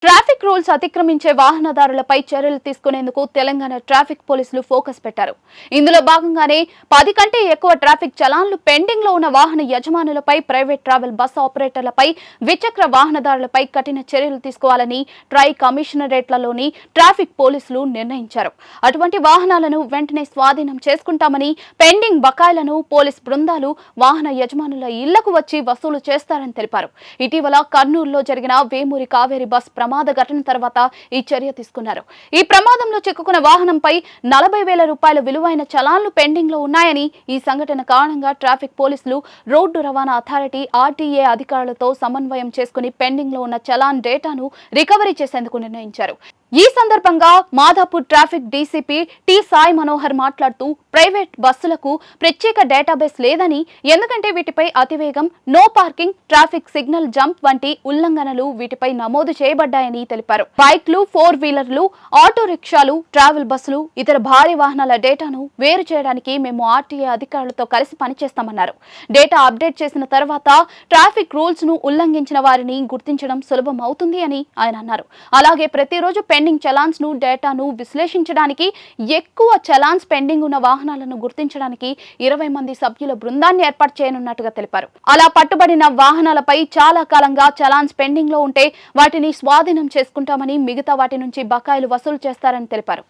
Traffic traffic rules అతిక్రమించే వాహనదారులపై చర్యలు తీసుకునేందుకు తెలంగాణ ట్రాఫిక్ పోలీసులు ఫోకస్ పెట్టారు. ఇందులో భాగంగానే పది కంటే ఎక్కువ ట్రాఫిక్ చలాన్లు పెండింగ్లో ఉన్న వాహన యజమానులపై ప్రైవేట్ ట్రావెల్ బస్ ఆపరేటర్లపై ద్విచక్ర వాహనదారులపై కఠిన చర్యలు తీసుకోవాలని ట్రై కమిషనరేట్లలోని ట్రాఫిక్ పోలీసులు నిర్ణయించారు. అటువంటి వాహనాలను వెంటనే స్వాధీనం చేసుకుంటామని పెండింగ్ బకాయిలను పోలీస్ బృందాలు వాహన యజమానుల ఇళ్ళకు వచ్చి వసూలు చేస్తారని తెలిపారు. ఇటీవల కర్నూలులో జరిగిన వేమూరి కావేరి బస్ ప్రమాద ఘటన తర్వాత ఈ చర్య తీసుకున్నారు. ఈ ప్రమాదంలో చిక్కుకున్న వాహనంపై నలభై వేల రూపాయల విలువైన చలాన్లు పెండింగ్లో ఉన్నాయని ఈ సంఘటన కారణంగా ట్రాఫిక్ పోలీసులు రోడ్డు రవాణా అథారిటీ ఆర్టీఏ అధికారులతో సమన్వయం చేసుకుని పెండింగ్లో ఉన్న చలాన్ డేటాను రికవరీ చేసేందుకు నిర్ణయించారు. ఈ సందర్భంగా Madhapur traffic DCP T Sai Manohar మాట్లాడుతూ ప్రైవేట్ బస్సులకు ప్రత్యేక డేటాబేస్ లేదని ఎందుకంటే వీటిపై అతివేగం no parking traffic signal jump వంటి ఉల్లంఘనలు వీటిపై నమోదు చేయబడ్డాయని తెలిపారు. బైక్లు ఫోర్ వీలర్లు ఆటో రిక్షాలు ట్రావెల్ బస్సులు ఇతర భారీ వాహనాల డేటాను వేరు చేయడానికి మేము ఆర్టీఏ అధికారులతో కలిసి పనిచేస్తామన్నారు. డేటా అప్డేట్ చేసిన తర్వాత ట్రాఫిక్ రూల్స్ను ఉల్లంఘించిన వారిని గుర్తించడం సులభం అవుతుంది అని ఆయన అన్నారు. అలాగే ప్రతిరోజు పెండింగ్ చలాన్స్ను డేటాను విశ్లేషించడానికి ఎక్కువ చలాన్స్ పెండింగ్ ఉన్న వాహనాలను గుర్తించడానికి ఇరవై మంది సభ్యుల బృందాన్ని ఏర్పాటు చేయనున్నట్టుగా తెలిపారు. అలా పట్టుబడిన వాహనాలపై చాలా కాలంగా చలాన్స్ పెండింగ్లో ఉంటే వాటిని స్వాధీనం చేసుకుంటామని మిగతా వాటి నుంచి బకాయిలు వసూలు చేస్తారని తెలిపారు.